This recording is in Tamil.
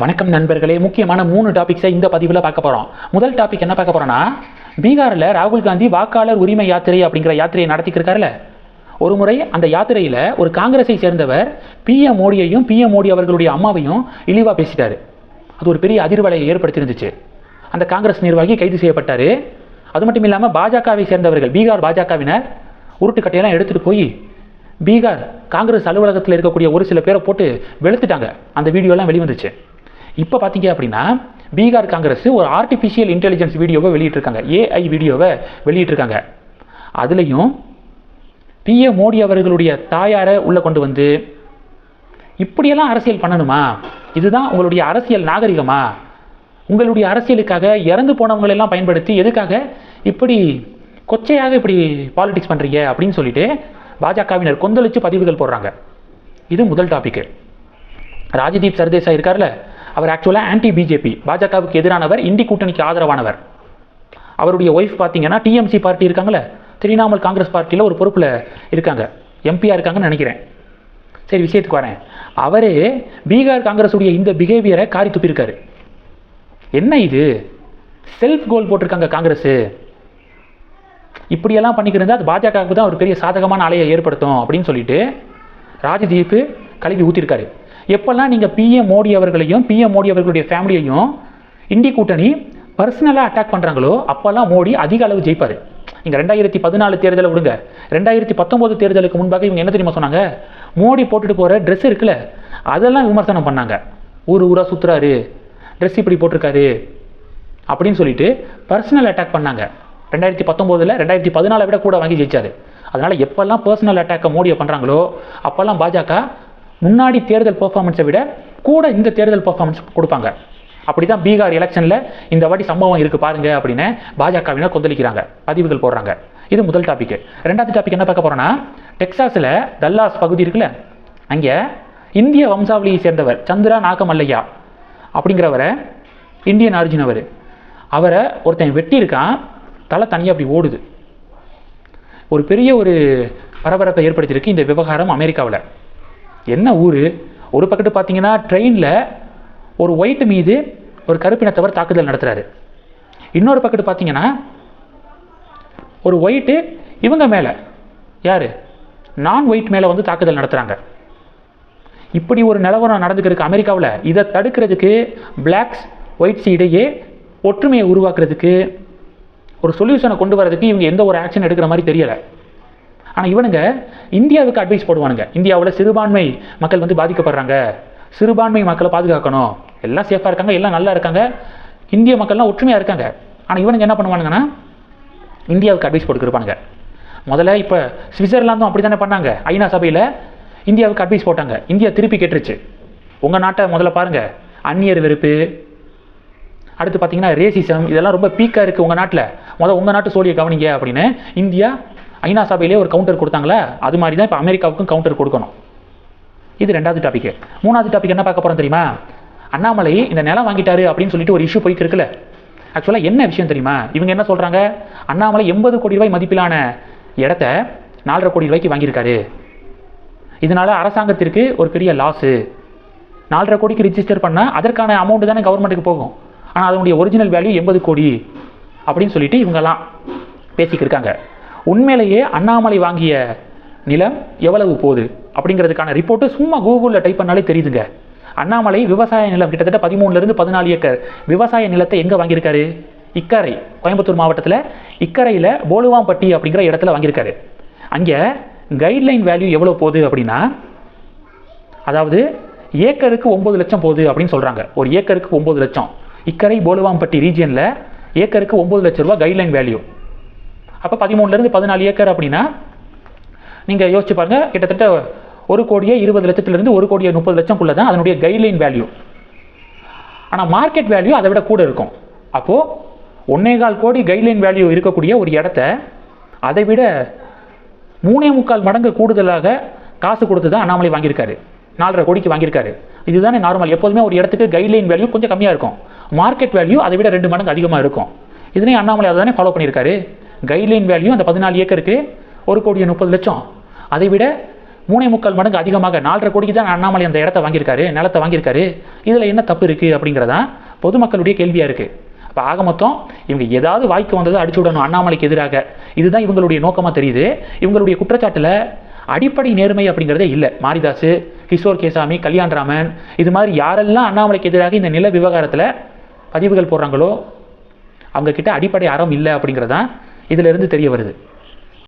வணக்கம் நண்பர்களே முக்கியமான மூணு டாபிக்ஸை இந்த பதிவில் பார்க்க போகிறோம் முதல் டாபிக் என்ன பார்க்க போகிறோன்னா பீகாரில் ராகுல் காந்தி வாக்காளர் உரிமை யாத்திரை அப்படிங்கிற யாத்திரையை நடத்திக்கிருக்காருல ஒரு முறை அந்த யாத்திரையில் ஒரு காங்கிரஸை சேர்ந்தவர் பிஎம் மோடியையும் பிஎம் மோடி அவர்களுடைய அம்மாவையும் இழிவாக பேசிட்டாரு. அது ஒரு பெரிய அதிர்வலையை ஏற்படுத்தியிருந்துச்சு. அந்த காங்கிரஸ் நிர்வாகி கைது செய்யப்பட்டார். அது மட்டும் இல்லாமல் பாஜகவை சேர்ந்தவர்கள் பீகார் பாஜகவினர் உருட்டுக்கட்டையெல்லாம் எடுத்துகிட்டு போய் பீகார் காங்கிரஸ் அலுவலகத்தில் இருக்கக்கூடிய ஒரு சில பேரை போட்டு வெளுத்துட்டாங்க. அந்த வீடியோலாம் வெளிவந்துச்சு. இப்போ பார்த்தீங்க அப்படின்னா பீகார் காங்கிரஸ் ஒரு ஆர்டிஃபிஷியல் இன்டெலிஜென்ஸ் வீடியோவை வெளியிட்டிருக்காங்க. ஏஐ வீடியோவை வெளியிட்டிருக்காங்க. அதுலேயும் பிஎம் மோடி அவர்களுடைய தாயாரை உள்ளே கொண்டு வந்து இப்படியெல்லாம் அரசியல் பண்ணணுமா? இதுதான் உங்களுடைய அரசியல் நாகரிகமா? உங்களுடைய அரசியலுக்காக இறந்து போனவங்களெல்லாம் பயன்படுத்தி எதுக்காக இப்படி கொச்சையாக இப்படி பாலிடிக்ஸ் பண்ணுறீங்க அப்படின்னு சொல்லிட்டு பாஜகவினர் கொந்தளித்து பதிவுகள் போடுறாங்க. இது முதல் டாப்பிக்கு ராஜதீப் சர்தேசாய் இருக்கார்ல அவர் ஆக்சுவலாக ஆன்டி பிஜேபி பாஜகவுக்கு எதிரானவர் இந்தி கூட்டணிக்கு ஆதரவானவர். அவருடைய ஒய்ஃப் பார்த்தீங்கன்னா டிஎம்சி பார்ட்டி இருக்காங்களே திரிணாமுல் காங்கிரஸ் பார்ட்டியில் ஒரு பொறுப்பில் இருக்காங்க. எம்பியாக இருக்காங்கன்னு நினைக்கிறேன். சரி விஷயத்துக்கு வரேன். அவரே பீகார் காங்கிரஸுடைய இந்த பிஹேவியரை காரி துப்பியிருக்காரு. என்ன இது? செல்ஃப் கோல் போட்டிருக்காங்க காங்கிரஸ் இப்படியெல்லாம் பண்ணிக்கிறதா அது பாஜகவுக்கு தான் ஒரு பெரிய சாதகமான அலையை ஏற்படுத்தும் அப்படின்னு சொல்லிட்டு ராஜதீப் கழுவி ஊற்றிருக்காரு எப்பெல்லாம் நீங்கள் பிஎம் மோடி அவர்களையும் பிஎம் மோடி அவர்களுடைய ஃபேமிலியையும் இந்தி கூட்டணி பர்சனலாக அட்டாக் பண்ணுறாங்களோ அப்போல்லாம் மோடி அதிக அளவு ஜெயிப்பார். நீங்கள் ரெண்டாயிரத்தி பதினாலு தேர்தலை விடுங்க. ரெண்டாயிரத்தி பத்தொம்போது தேர்தலுக்கு முன்பாக இவங்க என்ன தெரியுமா சொன்னாங்க? மோடி போட்டுட்டு போகிற ட்ரெஸ் இருக்குல்ல அதெல்லாம் விமர்சனம் பண்ணாங்க. ஊர் ஊராக சுற்றுறாரு ட்ரெஸ் இப்படி போட்டிருக்காரு. அப்படின்னு சொல்லிட்டு பர்சனல் அட்டாக் பண்ணாங்க. ரெண்டாயிரத்தி பத்தொம்போதில் ரெண்டாயிரத்தி பதினாலை விட கூட வாங்கி ஜெயிச்சாரு. அதனால் எப்போல்லாம் பர்சனல் அட்டாக்கை மோடியை பண்ணுறாங்களோ அப்போல்லாம் பாஜக முன்னாடி தேர்தல் பெர்ஃபார்மன்ஸை விட கூட இந்த தேர்தல் பெர்ஃபார்மன்ஸ் கொடுப்பாங்க. அப்படி தான் பீகார் எலெக்ஷனில் இந்த வாட்டி சம்பவம் இருக்குது பாருங்க அப்படின்னு பாஜகவினர் கொந்தளிக்கிறாங்க. பதிவுகள் போடுறாங்க. இது முதல் டாபிக் ரெண்டாவது டாபிக் என்ன பார்க்க போகிறோன்னா டெக்ஸாஸில் டல்லாஸ் பகுதி இருக்குல்ல அங்கே இந்திய வம்சாவளியை சேர்ந்தவர் சந்திரா நாகமல்லையா அப்படிங்கிறவரை இந்தியன் ஆரிஜின் அவர். அவரை ஒருத்தன் வெட்டியிருக்கான் தலை தனியாக அப்படி ஓடுது. ஒரு பெரிய ஒரு பரபரப்பை ஏற்படுத்தியிருக்கு இந்த விவகாரம் அமெரிக்காவில். என்ன ஊர்? ஒரு பக்கத்து பார்த்தீங்கன்னா ட்ரெயினில் ஒரு ஒயிட் மீது ஒரு கருப்பினத்தவர் தாக்குதல் நடத்துகிறாரு இன்னொரு பக்கத்து பார்த்தீங்கன்னா ஒரு ஒயிட்டு இவங்க மேலே யார்? நான் ஒயிட் மேலே வந்து தாக்குதல் நடத்துகிறாங்க இப்படி ஒரு நிலவரம் நடந்துக்கிறதுக்கு அமெரிக்காவில் இதை தடுக்கிறதுக்கு பிளாக்ஸ் ஒயிட்ஸ் இடையே ஒற்றுமையை உருவாக்குறதுக்கு ஒரு சொல்யூஷனை கொண்டு வரதுக்கு இவங்க எந்த ஒரு ஆக்ஷன் எடுக்கிற மாதிரி தெரியலை. ஆனால் இவனுங்க இந்தியாவுக்கு அட்வைஸ் போடுவானுங்க. இந்தியாவில் சிறுபான்மை மக்கள் வந்து பாதிக்கப்படுறாங்க. சிறுபான்மை மக்களை பாதுகாக்கணும். எல்லாம் சேஃபாக இருக்காங்க எல்லாம் நல்லா இருக்காங்க. இந்திய மக்கள்லாம் ஒற்றுமையாக இருக்காங்க. ஆனால் இவனுங்க என்ன பண்ணுவானுங்கன்னா இந்தியாவுக்கு அட்வைஸ் போட்டுக்கிருப்பானுங்க. முதல்ல இப்போ சுவிட்சர்லாந்தும் அப்படி தானே பண்ணாங்க. ஐநா சபையில் இந்தியாவுக்கு அட்வைஸ் போட்டாங்க. இந்தியா திருப்பி கேட்டுருச்சு. உங்கள் நாட்டை முதல்ல பாருங்கள் அந்நியர் வெறுப்பு. அடுத்து பார்த்தீங்கன்னா ரேசிசம் இதெல்லாம் ரொம்ப பீக்காக இருக்குது உங்கள் நாட்டில். முதல் உங்கள் நாட்டு சோழியை கவனிங்க அப்படின்னு இந்தியா ஐநா சபையிலே ஒரு கவுண்டர் கொடுத்தாங்களே அது மாதிரி தான் இப்போ அமெரிக்காவுக்கும் கவுண்டர் கொடுக்கணும். இது ரெண்டாவது டாபிக் மூணாவது டாபிக் என்ன பார்க்க போகிறோம் தெரியுமா? அண்ணாமலை இந்த நிலம் வாங்கிட்டாரு அப்படின்னு சொல்லிட்டு ஒரு இஷ்யூ போயிட்டு இருக்குல்ல. ஆக்சுவலாக என்ன விஷயம் தெரியுமா? இவங்க என்ன சொல்கிறாங்க அண்ணாமலை எண்பது கோடி ரூபாய் மதிப்பிலான இடத்த நாலரை கோடி ரூபாய்க்கு வாங்கியிருக்காரு. இதனால அரசாங்கத்திற்கு ஒரு பெரிய லாஸு நாலரை கோடிக்கு ரிஜிஸ்டர் பண்ணால் அதற்கான அமௌண்ட் தானே கவர்மெண்ட்டுக்கு போகும். ஆனால் அதனுடைய ஒரிஜினல் வேல்யூ எண்பது கோடி அப்படின்னு சொல்லிட்டு இவங்கெல்லாம் பேசிக்கிருக்காங்க உண்மையிலேயே அண்ணாமலை வாங்கிய நிலம் எவ்வளவு போகுது அப்படிங்கிறதுக்கான ரிப்போர்ட்டு சும்மா கூகுளில் டைப் பண்ணாலே தெரியுதுங்க. அண்ணாமலை விவசாய நிலம் கிட்டத்தட்ட பதிமூணுலேருந்து பதினாலு ஏக்கர். விவசாய நிலத்தை எங்கே வாங்கியிருக்காரு? இக்கரை கோயம்புத்தூர் மாவட்டத்தில் இக்கரையில் போலுவாம்பட்டி அப்படிங்கிற இடத்துல வாங்கியிருக்காரு. அங்கே கைட்லைன் வேல்யூ எவ்வளோ போகுது அப்படின்னா அதாவது ஏக்கருக்கு ஒம்பது லட்சம் போகுது அப்படின்னு சொல்கிறாங்க ஒரு ஏக்கருக்கு ஒம்பது லட்சம். இக்கரை போலுவாம்பட்டி ரீஜியனில் ஏக்கருக்கு ஒம்பது லட்ச ரூபா கைட்லைன் வேல்யூ அப்போ பதிமூணுலேருந்து பதினாலு ஏக்கர் அப்படின்னா நீங்கள் யோசிச்சு பாருங்கள் கிட்டத்தட்ட ஒரு கோடியே இருபது லட்சத்துலேருந்து ஒரு கோடியே முப்பது லட்சம்குள்ளே தான் அதனுடைய கைட்லைன் வேல்யூ ஆனால் மார்க்கெட் வேல்யூ அதை விட கூட இருக்கும். அப்போது ஒன்னேகால் கோடி கைட்லைன் வேல்யூ இருக்கக்கூடிய ஒரு இடத்த அதை விட மூணே முக்கால் மடங்கு கூடுதலாக காசு கொடுத்து தான் அண்ணாமலை வாங்கியிருக்காரு. நாலரை கோடிக்கு வாங்கியிருக்காரு. இதுதானே நார்மல் எப்போதுமே ஒரு இடத்துக்கு கைட்லைன் வேல்யூ கொஞ்சம் கம்மியாக இருக்கும். மார்க்கெட் வேல்யூ அதை விட ரெண்டு மடங்கு அதிகமாக இருக்கும். இதனே அண்ணாமலை அதை தானே ஃபாலோ பண்ணியிருக்காரு? கைட்லைன் வேல்யூ அந்த பதினாலு ஏக்கருக்கு ஒரு கோடியே முப்பது லட்சம். அதை விட மூணே முக்கால் மடங்கு அதிகமாக நாலரை கோடிக்கு தான் அண்ணாமலை அந்த இடத்த வாங்கியிருக்காரு நிலத்தை வாங்கியிருக்காரு. இதில் என்ன தப்பு இருக்குது அப்படிங்கிறதான் பொதுமக்களுடைய கேள்வியாக இருக்குது இப்போ ஆக மொத்தம் இவங்க ஏதாவது வாய்க்கு வந்ததை அடிச்சு விடணும் அண்ணாமலைக்கு எதிராக. இதுதான் இவங்களுடைய நோக்கமாக தெரியுது. இவங்களுடைய குற்றச்சாட்டில் அடிப்படை நேர்மை அப்படிங்கிறதே இல்லை. மாரிதாஸ் கிஷோர் கேசாமி கல்யாண்ராமன் இது மாதிரி யாரெல்லாம் அண்ணாமலைக்கு எதிராக இந்த நில விவகாரத்தில் பதிவுகள் போடுறாங்களோ அவங்கக்கிட்ட அடிப்படை அறம் இல்லை அப்படிங்கிறதான் இதிலிருந்து தெரிய வருது.